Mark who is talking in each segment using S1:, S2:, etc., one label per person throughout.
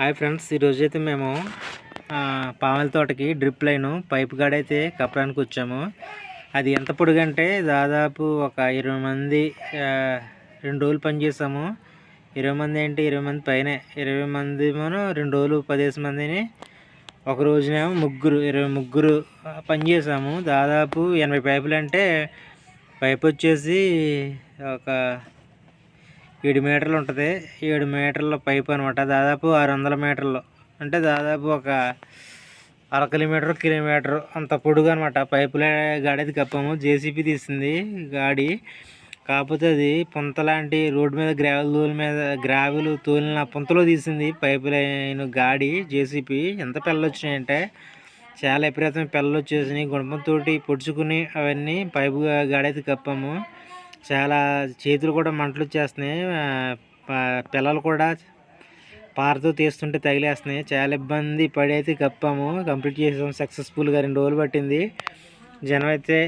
S1: Hi friends ఈరోజు అయితే మేము ఆ, పాముల తోటకి డ్రిప్ లైన్ పైప్ అయితే కప్పడానికి వచ్చాము. అది ఎంత పొడుగంటే దాదాపు ఒక ఇరవై మంది రెండు రోజులు పనిచేసాము ఇరవై మంది ఏంటి ఇరవై మంది పైనే ఇరవై మంది మనం రెండు రోజులు పదిహేను మందిని ఒక రోజునేమో ముగ్గురు ఇరవై ముగ్గురు పనిచేసాము దాదాపు ఎనభై పైపులు అంటే పైప్ వచ్చేసి ఒక ఏడు మీటర్లు ఉంటుంది. ఏడు మీటర్ల పైప్ అనమాట దాదాపు ఆరు వందల మీటర్లు. అంటే దాదాపు ఒక అర కిలోమీటర్ కిలోమీటర్ అంత పొడుగు అనమాట పైపుల గాడి కప్పాము. జేసీబీ తీసింది గాడి. కాకపోతే అది పుంత లాంటి రోడ్డు మీద గ్రావెల్ తోలు మీద గ్రావెల్ తోలిన పుంతలో తీసింది పైపు లైన్ గాడి జేసీబీ. ఎంత పిల్లలు వచ్చినాయంటే చాలా విపరీతమైన పిల్లలు వచ్చేసినాయి గుణపంతో పొడుచుకుని అవన్నీ పైపు గాడైతే కప్పాము. చాలా చేతులు కూడా మంటలు వచ్చేస్తున్నాయి. పిల్లలు కూడా పారతో తీస్తుంటే తగిలేస్తున్నాయి. చాలా ఇబ్బంది పడి అయితే కప్పాము. కంప్లీట్ చేసాము. సక్సెస్ఫుల్గా రెండు రోజులు పట్టింది. జనం అయితే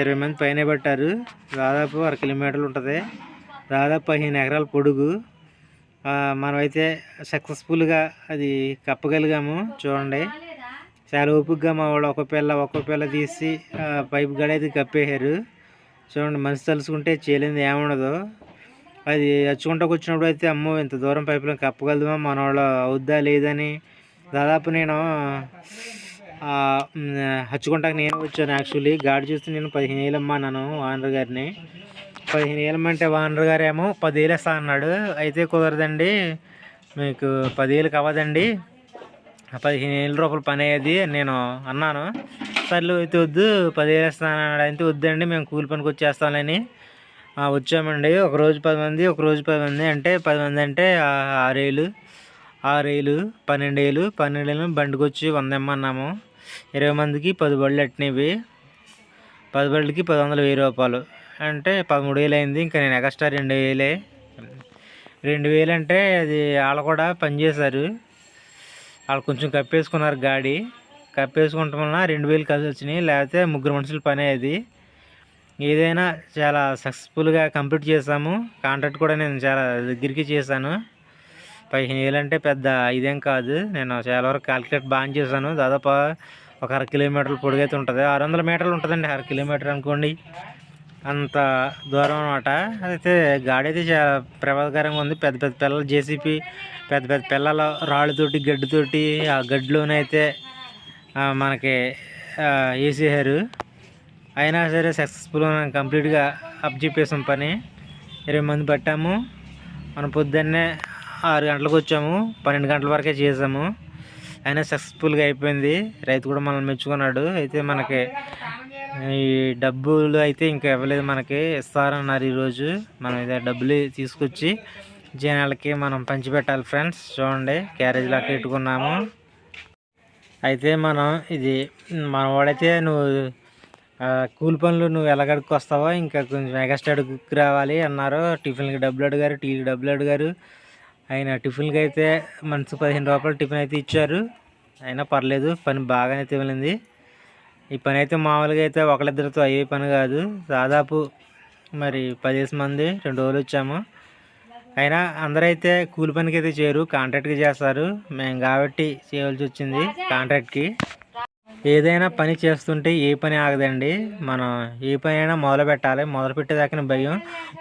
S1: ఇరవై మంది పైన పట్టారు. దాదాపు అర కిలోమీటర్లు ఉంటుంది. దాదాపు పదిహేను ఎకరాల పొడుగు. మనమైతే సక్సెస్ఫుల్గా అది కప్పగలిగాము. చూడండి. చాలా ఓపికగా మా వాళ్ళు ఒక పిల్ల ఒక్క పిల్ల తీసి ఆ, పైపు గడైతే కప్పేశారు. చూడండి మనిషి తలుసుకుంటే చేయలేనిది ఏముండదు. అది హచ్చుకుంటాకు వచ్చినప్పుడు అయితే అమ్మో ఇంత దూరం పైపులో కప్పగలదుమా మన వాళ్ళు అవుద్దా లేదని. దాదాపు నేను హచ్చుకుంటాక నేను వచ్చాను యాక్చువల్లీ గాడి చూస్తే నేను పదిహేను ఏళ్ళమ్మా అన్నాను వానర్ గారిని. పదిహేను ఏళ్ళమంటే అంటే వానర్ గారు ఏమో పదివేలు ఇస్తా అన్నాడు. అయితే కుదరదండి మీకు పదివేలు కావదండి పదిహేను వేల రూపాయలు పని అయ్యేది నేను అన్నాను. సర్లు అయితే వద్దు పదివేలు ఇస్తాను అయితే వద్దండి మేము కూలి పనికి వచ్చేస్తామని వచ్చామండి ఒక రోజు పది మంది ఒక రోజు పది మంది అంటే పది మంది అంటే ఆరేళ్ళు ఆరేళ్ళు పన్నెండు ఏళ్ళు పన్నెండు ఏళ్ళు బండికి వచ్చి వంద ఇమ్మన్నాము. ఇరవై మందికి పది బళ్ళు ఎట్టినవి పది బళ్ళకి పది వందల వెయ్యి రూపాయలు. అంటే పదమూడు వేలు అయింది ఇంకా నేను ఎక్స్ట్రా రెండు వేలే. రెండు వేలు అంటే అది వాళ్ళు కూడా పనిచేశారు వాళ్ళు కొంచెం కప్పేసుకున్నారు గాడి. కప్పేసుకుంటాం వలన రెండు వేలు కలిసి వచ్చినాయి. లేకపోతే ముగ్గురు మనుషుల పని అది. ఏదైనా చాలా సక్సెస్ఫుల్గా కంప్లీట్ చేసాము కాంట్రాక్ట్ కూడా నేను చాలా దగ్గరికి చేశాను. పదిహేను వేలు అంటే పెద్ద ఇదేం కాదు. నేను చాలా వరకు క్యాలిక్యులేట్ బాగా చేశాను. దాదాపు ఒక అర కిలోమీటర్ల పొడుగైతే ఉంటుంది. ఆరు వందల మీటర్లు ఉంటుందండి. అర కిలోమీటర్ అనుకోండి. అంత దూరం అనమాట అయితే గాడి అయితే చాలా ప్రమాదకరంగా ఉంది. పెద్ద పెద్ద పిల్లలు జేసీపీ పెద్ద పెద్ద పిల్లల రాళ్ళతోటి గడ్డితోటి ఆ గడ్డిలోనైతే మనకి ఆ, వేసేసారు అయినా సరే సక్సెస్ఫుల్గా కంప్లీట్గా అప్ చెప్పేసాం పని. ఇరవై మంది పట్టాము. మనం పొద్దున్నే ఆరు గంటలకు వచ్చాము. పన్నెండు గంటల వరకే చేసాము. అయినా సక్సెస్ఫుల్గా అయిపోయింది. రైతు కూడా మనల్ని మెచ్చుకున్నాడు. అయితే మనకి ఈ డబ్బులు అయితే ఇంకా ఇవ్వలేదు మనకి. ఇస్తారన్నారు ఈరోజు. మనం ఇదే డబ్బులు తీసుకొచ్చి జనాలకి మనం పంచిపెట్టాలి ఫ్రెండ్స్ చూడండి క్యారేజ్ అక్కడ పెట్టుకున్నాము అయితే మనం ఇది మన వాడైతే నువ్వు కూలి పనులు నువ్వు ఎలాగడుకు వస్తావో ఇంకా కొంచెం ఎగస్ట్రా అడుగుకు రావాలి అన్నారు. టిఫిన్కి డబ్బులు అడిగారు టీకి డబ్బులు అడిగారు. ఆయన టిఫిన్కి అయితే మనసు పదిహేను రూపాయలు టిఫిన్ అయితే ఇచ్చారు. అయినా పర్లేదు పని బాగానే తెలింది ఈ పని అయితే మామూలుగా అయితే ఒకళ్ళిద్దరితో అయ్యే పని కాదు. దాదాపు మరి పదిహేను మంది రెండు రోజులు వచ్చాము. అయినా అందరైతే కూలి పనికి అయితే చేయరు కాంట్రాక్ట్కి చేస్తారు. మేము కాబట్టి చేయవలసి వచ్చింది కాంట్రాక్ట్కి ఏదైనా పని చేస్తుంటే ఏ పని ఆగదండి. మనం ఏ పని అయినా మొదలు పెట్టాలి. మొదలు పెట్టేదాకా భయం.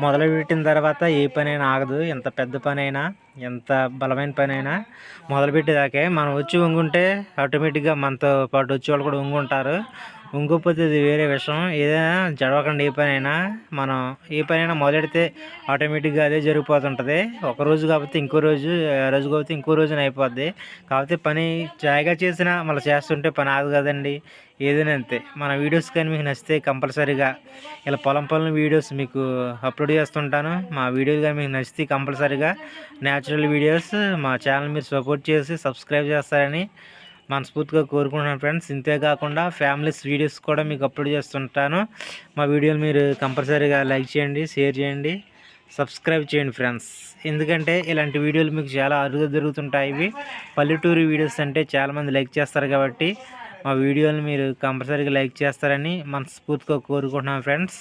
S1: మొదలు పెట్టిన తర్వాత ఏ పని అయినా ఆగదు. ఎంత పెద్ద పని అయినా ఎంత బలమైన పని అయినా మొదలు పెట్టేదాకే. మనం వచ్చి వంగుంటే ఆటోమేటిక్గా మనతో పాటు వచ్చే వాళ్ళు కూడా వంగుంటారు. వంగకపోతే అది వేరే విషయం. ఏదైనా జడవకండి ఏ పనైనా మనం ఏ పనైనా మొదలెడితే ఆటోమేటిక్గా అదే జరిగిపోతుంటుంది. ఒక రోజు కాకపోతే ఇంకో రోజు రోజు కాకపోతే ఇంకో రోజున అయిపోద్ది. కాకపోతే పని జాయిగా చేసినా మళ్ళీ చేస్తుంటే పని ఆదు కదండి. ఏదైనా అంతే. మన వీడియోస్ కానీ మీకు నచ్చితే కంపల్సరీగా ఇలా పొలం పొలం వీడియోస్ మీకు అప్లోడ్ చేస్తుంటాను. మా వీడియోలు కానీ మీకు నచ్చితే కంపల్సరీగా న్యాచురల్ వీడియోస్ మా ఛానల్ మీరు సపోర్ట్ చేసి సబ్స్క్రైబ్ చేస్తారని మనస్ఫూర్తిగా కోరుకుంటున్నాను ఫ్రెండ్స్. ఇంతే కాకుండా ఫ్యామిలీస్ వీడియోస్ కూడా మీకు అప్లోడ్ చేస్తుంటాను. మా వీడియోలు మీరు కంపల్సరీగా లైక్ చేయండి షేర్ చేయండి సబ్స్క్రైబ్ చేయండి ఫ్రెండ్స్. ఎందుకంటే ఇలాంటి వీడియోలు మీకు చాలా అరుదుగా జరుగుతుంటాయి. ఇవి పల్లెటూరు వీడియోస్ అంటే చాలామంది లైక్ చేస్తారు కాబట్టి మా వీడియోలు మీరు కంపల్సరీగా లైక్ చేస్తారని మనస్ఫూర్తిగా కోరుకుంటున్నాను ఫ్రెండ్స్.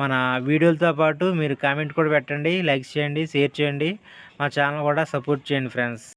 S1: మన వీడియోలతో పాటు మీరు కామెంట్ కూడా పెట్టండి లైక్ చేయండి షేర్ చేయండి. మా ఛానల్ కూడా సపోర్ట్ చేయండి ఫ్రెండ్స్.